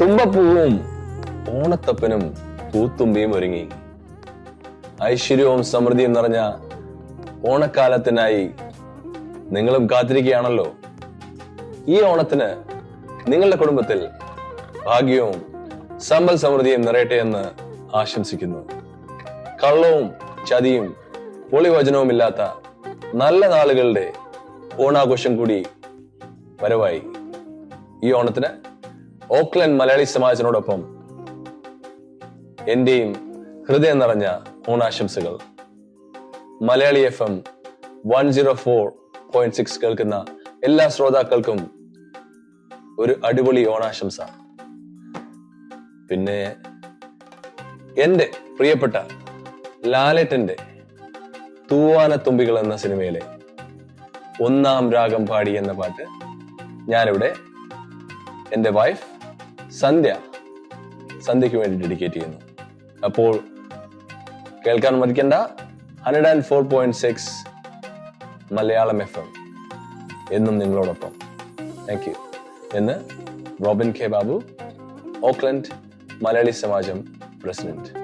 തുമ്പപ്പൂവും ഓണത്തപ്പനും പൂത്തുമ്പിയും ഒരുങ്ങി. ഐശ്വര്യവും സമൃദ്ധിയും നിറഞ്ഞ ഓണക്കാലത്തിനായി നിങ്ങളും കാത്തിരിക്കുകയാണല്ലോ. ഈ ഓണത്തിന് നിങ്ങളുടെ കുടുംബത്തിൽ ഭാഗ്യവും സമ്പൽ സമൃദ്ധിയും നിറയട്ടെ എന്ന് ആശംസിക്കുന്നു. കള്ളവും ചതിയും പൊളിവചനവും ഇല്ലാത്ത നല്ല നാളുകളുടെ ഓണാഘോഷം കൂടി വരവായി. ഈ ഓണത്തിന് ഓക്ലൻഡ് മലയാളി സമാജത്തിനോടൊപ്പം എന്റെയും ഹൃദയം നിറഞ്ഞ ഓണാശംസകൾ. Malayali F M one zero four point six കേൾക്കുന്ന എല്ലാ ശ്രോതാക്കൾക്കും ഒരു അടിപൊളി ഓണാശംസ. പിന്നെ എന്റെ പ്രിയപ്പെട്ട ലാലേട്ടന്റെ തൂവാനത്തുമ്പികൾ എന്ന സിനിമയിലെ ഒന്നാം രാഗം പാടി എന്ന പാട്ട് ഞാനിവിടെ എന്റെ വൈഫ് സന്ധ്യ സന്ധ്യയ്ക്ക് വേണ്ടി ഡെഡിക്കേറ്റ് ചെയ്യുന്നു. അപ്പോൾ കേൾക്കാൻ മതിക്കണ്ട. Hundred and four point six Malayalam F M എന്നും നിങ്ങളോടൊപ്പം. താങ്ക് യു എന്ന് Robin K Babu Auckland Malayali Samajam president.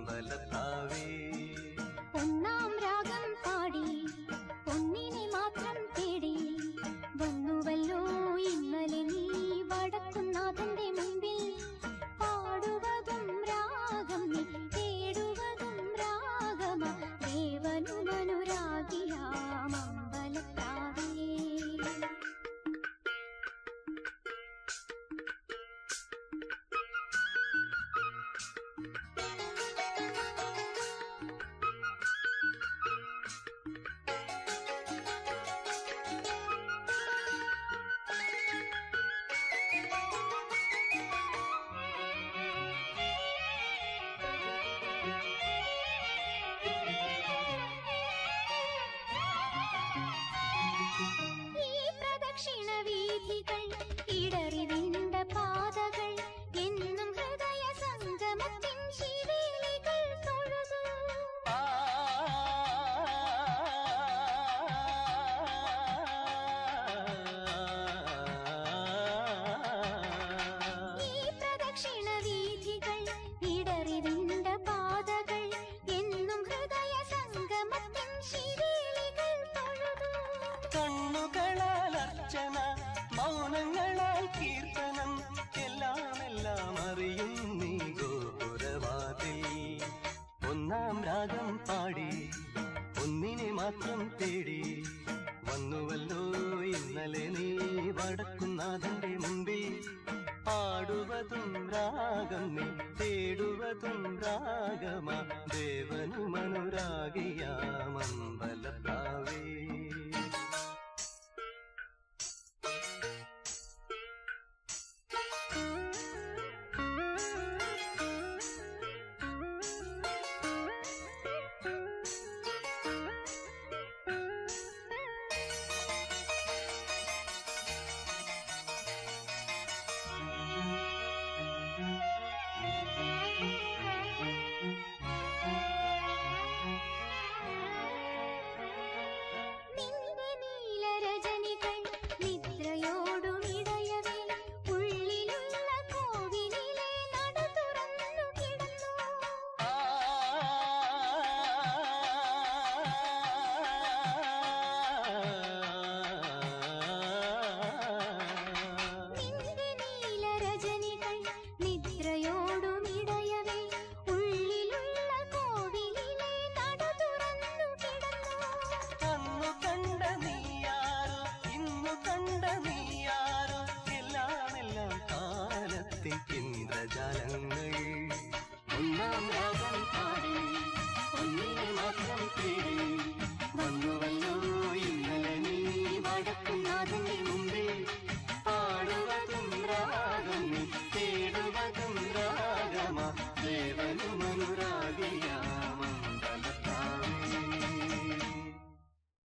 ഇന്നലെ നീ വടക്കുന്നതിന്റെ മുമ്പിൽ പാടുവതും രാഗം നീ തേടുവതും രാഗമാ. ദേവനു അനുരാഗിയാമമ്പലത്താവേ